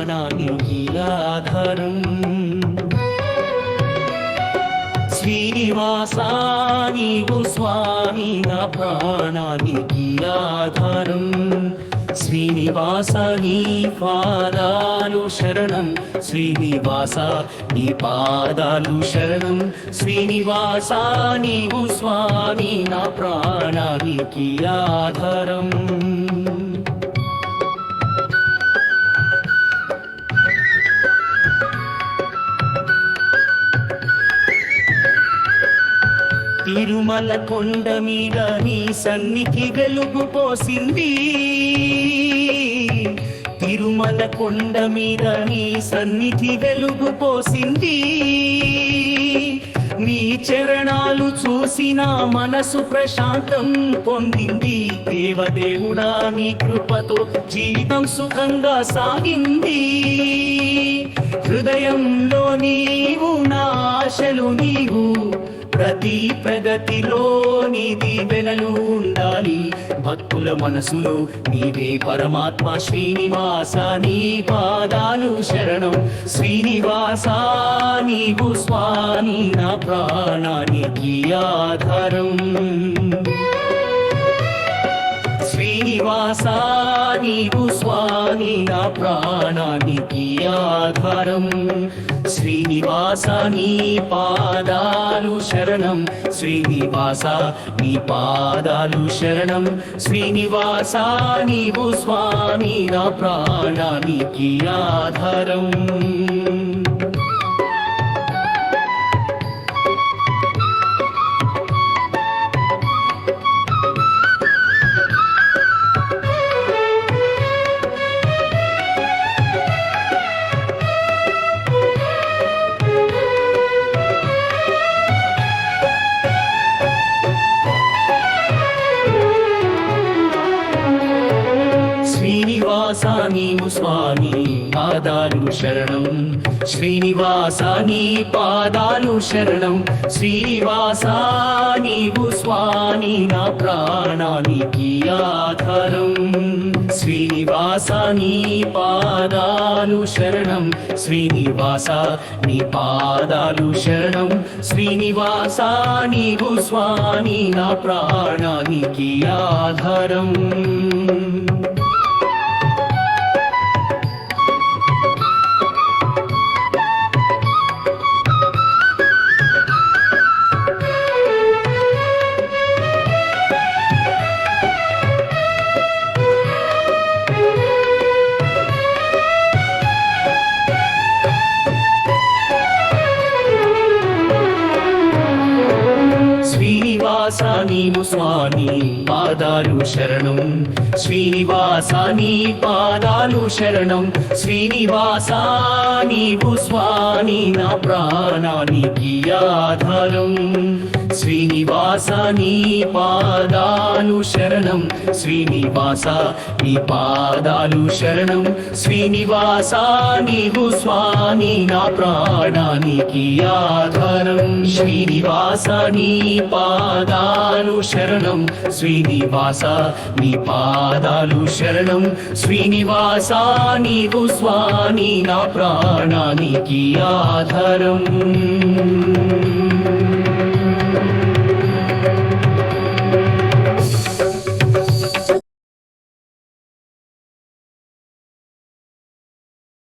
ప్రాణానికి ఆధారం శ్రీనివాసా నీవు స్వామి నా ప్రాణానికి ఆధారం శ్రీనివాస నీ పాదాలు శరణం. శ్రీనివాస నీ పాదాలు శరణం. శ్రీనివాస నీవు స్వామి నా ప్రాణానికి ఆధారం తిరుమల కొండ మీద నీ సన్నిధి వెలుగు పోసింది. తిరుమల కొండ మీద నీ సన్నిధి వెలుగు పోసింది. నీ చరణాలు చూసిన మనసు ప్రశాంతం పొందింది. దేవదేవుడా నీ కృపతో జీవితం సుఖంగా సాగింది. హృదయంలో ప్రతి ప్రగతిలో నీది వెనలు ఉండాలి. భక్తుల మనసులో నీవే పరమాత్మ శ్రీనివాస నీ పాదాలు శరణం. శ్రీనివాస నీవు స్వామి నా ప్రాణానికి ఆధారం. నివాసా నీవు స్వామి నా ప్రాణానికి ఆధారం. శ్రీనివాస నీ పాదాలు శరణం. శ్రీనివాస నీ పాదాలు శరణం. శ్రీనివాస నీవు స్వామి నా ప్రాణానికి ఆధారం. పాదాలు శరణం శ్రీనివాస నీ పాదాలు శరణం శ్రీనివాస నీవు స్వామి నా ప్రాణానికి ఆధారం. శ్రీనివాస నీ పాదాలు శరణం శ్రీనివాస నీ పాదాలు శరణం శ్రీనివాస నీవు స్వామి నా ప్రాణానికి ఆధారం. శ్రీనివాస నీవు స్వామి పాదాలు శరణం. శ్రీనివాస నీ పాదాలు శరణం. శ్రీనివాస నీవు స్వామి నా ప్రాణానికి ఆధారం. శ్రీనివాస నీ పాదాలు శరణం. శ్రీనివాస నీ పాదాలు శరణం. శ్రీనివాస నీవు స్వామి నా ప్రాణానికి ఆధారం. శ్రీనివాస నీ పాదాలు శరణం. శ్రీనివాస నీ పాదాలు శరణం. శ్రీనివాస నీవు స్వామి నా ప్రాణానికి ఆధారం.